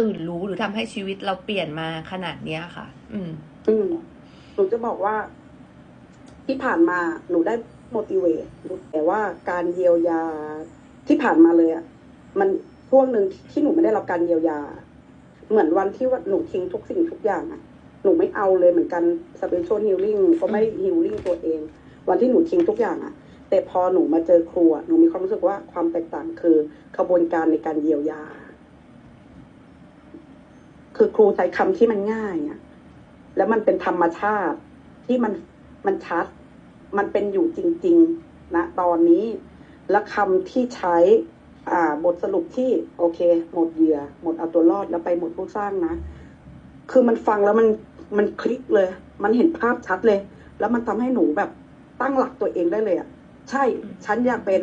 ตื่นรู้หรือทำให้ชีวิตเราเปลี่ยนมาขนาดเนี้ยค่ะ อืม อืมหนูจะบอกว่า ที่ผ่านมาหนูได้ motivate แต่ว่าการเยียวยาที่ผ่านมาเลยอะมันช่วงหนึ่งที่หนูไม่ได้รับการเยียวยา เหมือนวันที่ว่าหนูทิ้งทุกสิ่งทุกอย่างอะหนูไม่เอาเลยเหมือนกัน spiritual healing ก็ไม่ healing ตัวเอง วันที่หนูทิ้งทุกอย่างอะแต่พอหนูมาเจอครูอะหนูมีความรู้สึกว่าความแตกต่างคือขบวนการในการเยียวยา คือครูใช้คำที่มันง่ายอะแล้วมันเป็นธรรมชาติที่มันมันชัด มันเป็นอยู่จริง ๆ นะ ตอนนี้ และคำที่ใช้อ่าบทสรุปที่โอเค หมดเหยื่อ หมดเอาตัวรอดแล้วไปหมดผู้สร้างนะ คือมันฟังแล้วมันมันคลิกเลย มันเห็นภาพชัดเลย แล้วมันทำให้หนูแบบตั้งหลักตัวเองได้เลยอะใช่ ฉันอยากเป็น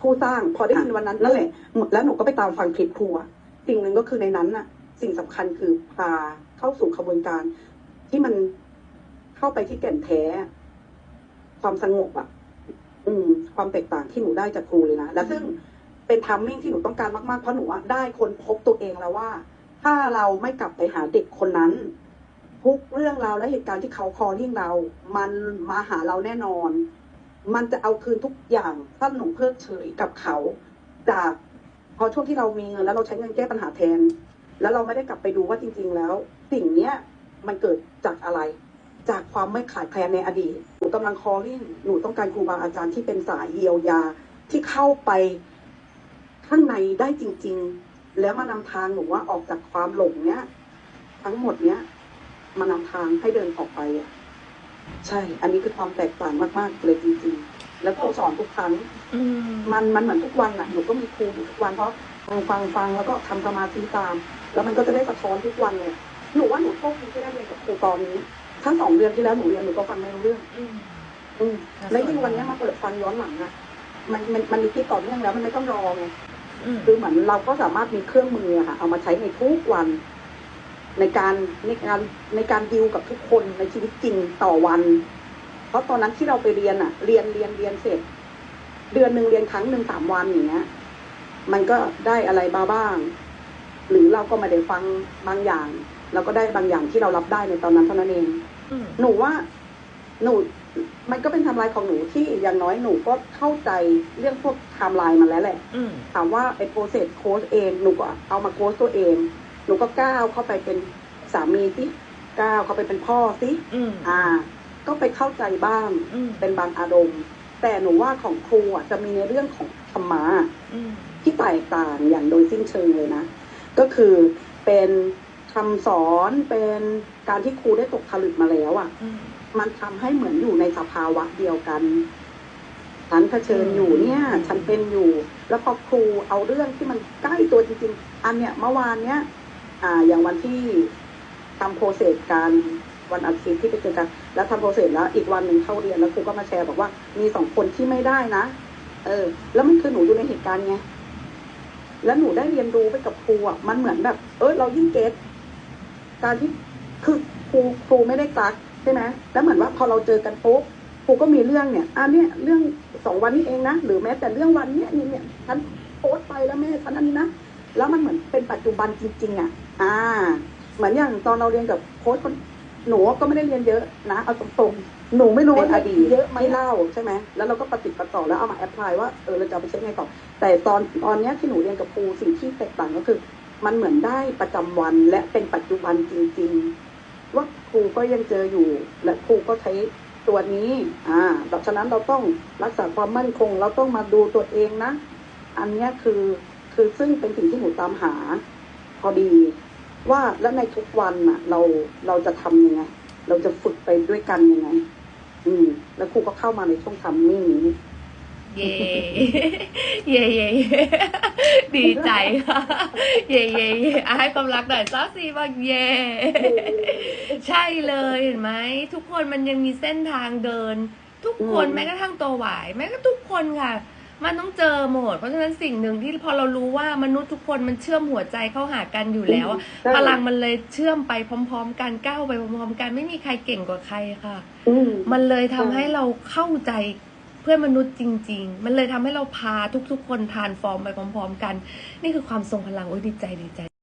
ผู้สร้าง พอได้ยินวันนั้นนั่นแหละแล้วหนูก็ไปตามฟังคลิปครูสิ่งหนึ่งก็คือในนั้นน่ะ สิ่งสำคัญคือพาเข้าสู่ขบวนการ ที่มันเข้าไปที่แก่นแท้ ความสงบอะอืม ความแตกต่างที่หนูได้จากครูเลยนะและซึ่งเป็นทัมมิ่งที่หนูต้องการมากๆเพราะหนูอะได้คนพบตัวเองแล้วว่า ถ้าเราไม่กลับไปหาเด็กคนนั้น ทุกเรื่องราวและเหตุการณ์ที่เขาคอริ่งเรา มันมาหาเราแน่นอน มันจะเอาคืนทุกอย่างถ้าหนูเพิกเฉยกับเขา จากพอช่วงที่เรามีเงินแล้วเราใช้เงินแก้ปัญหาแทน แล้วเราไม่ได้กลับไปดูว่าจริง ๆ แล้ว สิ่งเนี้ยมันเกิดจากอะไร จากความไม่ขาดแคลนในอดีตหนูกำลังคอริ่งหนูต้องการครูบาอาจารย์ที่เป็นสายเยียวยาที่เข้าไปข้างในได้จริง ๆ แล้วมานำทางหนูว่าออกจากความหลงเนี้ยทั้งหมดเนี้ยมานำทางให้เดินออกไปอะใช่ อันนี้คือความแตกต่างมากๆเลยจริง ๆ แล้วครูสอนทุกครั้งอืมมันมันเหมือนทุกวันน่ะหนูก็มีครูอยู่ทุกวันเพราะ ฟังฟังฟังแล้วก็ทำสมาธิตาม แล้วมันก็จะได้สะท้อนทุกวันเลยหนูว่าหนูโชคดีที่ได้เรียนกับครูตอนนี้ถ้าสองเดือนที่แล้วหนูเรียนหนูก็ฟังไม่รู้เรื่อง อืมอืมแล้วยิ่งวันเนี้ยมาเปิดฟังย้อนหลังอะมันมันมันมีที่ต่อเนื่องแล้วมันไม่ต้องรอไงอืมคือเหมือนเราก็สามารถมีเครื่องมืออะค่ะ เอามาใช้ในทุกวัน ในการในการในการดิวกับทุกคนในชีวิตจริงต่อวัน เพราะตอนนั้นที่เราไปเรียนอะเรียนเรียนเรียนเสร็จ เดือนหนึ่งเรียนครั้งหนึ่งสามวันอย่างเงี้ย มันก็ได้อะไรมาบ้าง หรือเราก็ไม่ได้ฟังบางอย่าง เราก็ได้บางอย่างที่เรารับได้ในตอนนั้นเท่านั้นเองอืมหนูว่าหนู มันก็เป็นไทำลายของหนูที่อย่างน้อยหนูก็เข้าใจเรื่องพวกไทม์ไลน์มาแล้วแหละอืมถามว่าไอ้โปรเซสโค้ชเองหนูก็เอามาโค้ชตัวเอง หนูก็ก้าวเข้าไปเป็นสามีสิก้าวเข้าไปเป็นพ่อสิอืมอ่า ก็ไปเข้าใจบ้างอืมเป็นบางอารมณ์ แต่หนูว่าของครูอะจะมีในเรื่องของธรรมะอืม ที่แตกต่างอย่างโดยสิ้นเชิงเลยนะ ก็คือเป็นคำสอนเป็นการที่ครูได้ตกผลึกมาแล้วอะ มันทำให้เหมือนอยู่ในสภาวะเดียวกันฉันเผชิญอยู่เนี่ย ฉันเป็นอยู่ แล้วพอครูเอาเรื่องที่มันใกล้ตัวจริงๆ อันเนี้ยเมื่อวานเนี้ยอ่า อย่างวันที่ทำโปรเซสการวันอาทิตย์ที่ไปเจอกันแล้วทำโปรเซสแล้วอีกวันหนึ่งเข้าเรียนแล้วครูก็มาแชร์บอกว่ามีสองคนที่ไม่ได้นะ เออ แล้วมันคือหนูอยู่ในเหตุการณ์ไง แล้วหนูได้เรียนรู้ไปกับครูอะมันเหมือนแบบ เออเรายิ่งเก็ตการที่คือครูครูไม่ได้กักใช่ไหมแล้วเหมือนว่าพอเราเจอกันปุ๊บครูก็มีเรื่องเนี่ยอะเนี่ยเรื่องสองวันนี้เองนะหรือแม้แต่เรื่องวันเนี้ยนี่เนี่ยฉันโพสต์ไปแล้วแม่ฉันอันนี้นะแล้วมันเหมือนเป็นปัจจุบันจริงๆอะ อ่า เหมือนอย่างตอนเราเรียนกับโค้ชคน หนูก็ไม่ได้เรียนเยอะนะเอาตรงๆหนูไม่รู้ว่าอดีตเยอะไหมเล่าใช่ไหมแล้วเราก็ปฏิบัติต่อแล้วเอามาแอพพลายว่าเออเราจะเอาไปใช้ไงต่อแต่ตอนตอนเนี้ยที่หนูเรียนกับครูสิ่งที่แตกต่างก็คือ มันเหมือนได้ประจำวันและเป็นปัจจุบันจริง ๆ ว่าครูก็ยังเจออยู่ และครูก็ใช้ตัวนี้ อ่าดังฉะนั้นเราต้องรักษาความมั่นคง เราต้องมาดูตัวเองนะ อันเนี้ยคือคือซึ่งเป็นสิ่งที่หนูตามหา พอดี ว่าแล้วในทุกวันน่ะ เราเราจะทำยังไง เราจะฝึกไปด้วยกันยังไง อืม แล้วครูก็เข้ามาในช่วงทำมิ่งนี้เย่เย่เย่เย่ดีใจค่ะ เย่เย่เย่อะให้ความรักหน่อยซอสซีบอกเย่ใช่เลยเห็นไหมทุกคนมันยังมีเส้นทางเดิน ทุกคนอืมแม้กระทั่งตัวหวายแม้กระทั่งทุกคนค่ะ มันต้องเจอหมด เพราะฉะนั้นสิ่งหนึ่งที่พอเรารู้ว่ามนุษย์ทุกคนมันเชื่อมหัวใจเข้าหากันอยู่แล้วอะใช่พลังมันเลยเชื่อมไปพร้อม ๆ กันก้าวไปพร้อม ๆ กันไม่มีใครเก่งกว่าใครค่ะอืมมันเลยทำใช่ให้เราเข้าใจเพื่อนมนุษย์จริง ๆ มันเลยทำให้เราพาทุกๆ คนทานฟอร์มไปพร้อม ๆ กัน นี่คือความทรงพลังโอ้ยดีใจดีใจ